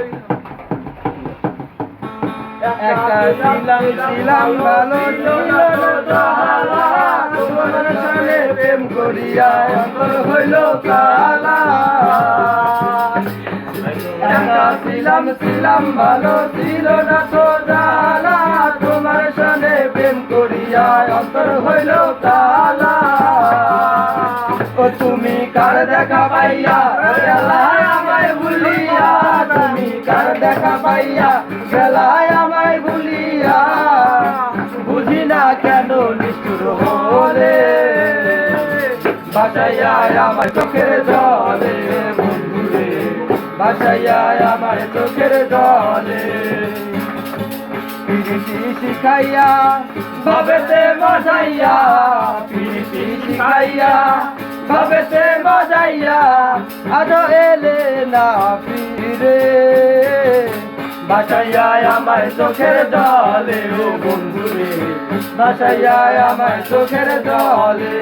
গেল। ছিলাম ছিলাম ভালো অন্তর হইল কালা। একা ছিলাম ছিলাম ভালো, ছিল না তো জালা তোমার সাথে প্রেম করিয়া অন্তর হইল কালা। ও তুমি কার দেখা পাইয়া? গেলায় আমায় ভুলিয়া। তুমি কার দেখা পাইয়া? গেলায় আমায় ভুলিয়া। বুঝি না কেন নিষ্ঠুর হলে? বাসাইয়া আমার চোখের জলে, বন্ধুরে। বাসাইয়া চোখের জলে। শিখাইয়া ভাবেতে মজাইয়া পিরিতি শিখাইয়া ভাবেতে মজাইয়া আজ এলে না ফিরে। বাসাইয়া আমার চোখের জলে, ও বন্ধুরে, বাসাইয়া আমার চোখের জলে।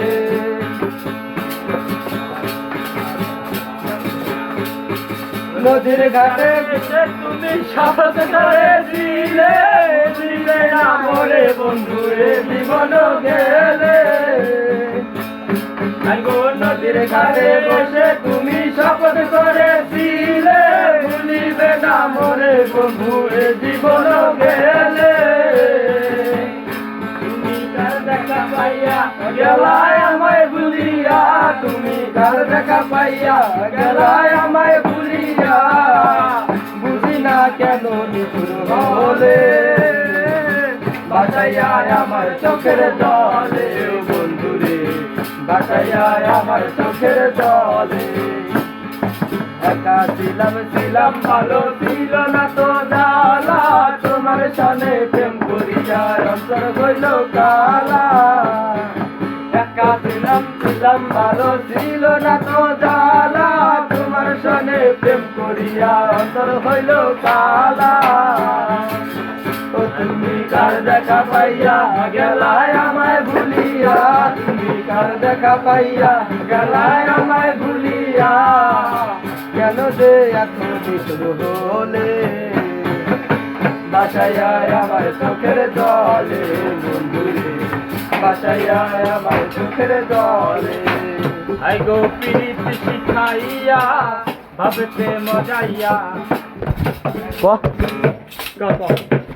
নদীর ঘাটে তুমি শপথ করে দিলে দিলে না মরে বন্ধুরে, জীবন গেলে। গো নদীর তুমি শপথ করে দিলে ভুলিবে না জীবন গেলে। তুমি ভুলিয়া। বুঝি না কেন নিপুর হলে। বাসাইয়া আমার চোখের জলে বন্ধুরে। বাসাইয়া আমার চোখের জলে। একা ছিলাম ছিলাম, ভালো ছিল না তো জালা তোমার সনে প্রেম করিয়া অন্তর হইল কালা। একা ছিলাম ছিলাম, ভালো ছিল না তো জালা তোমার সনে প্রেম করিয়া অন্তর হইল কালা। ও তুমি কার দেখা পাইয়া গেলায় তুমি কার দেখা পাইয়া গেলায় আমায় ভুলিয়া। কেন যে এত নিষ্ঠুর হলে? বাসাইয়া আমার চোখের জলে বন্ধুরে। বাসাইয়া আমার চোখের জলে। আই গো পিরিতি শিখাইয়া ভাবতে মজাইয়া। বাহ। গল্প।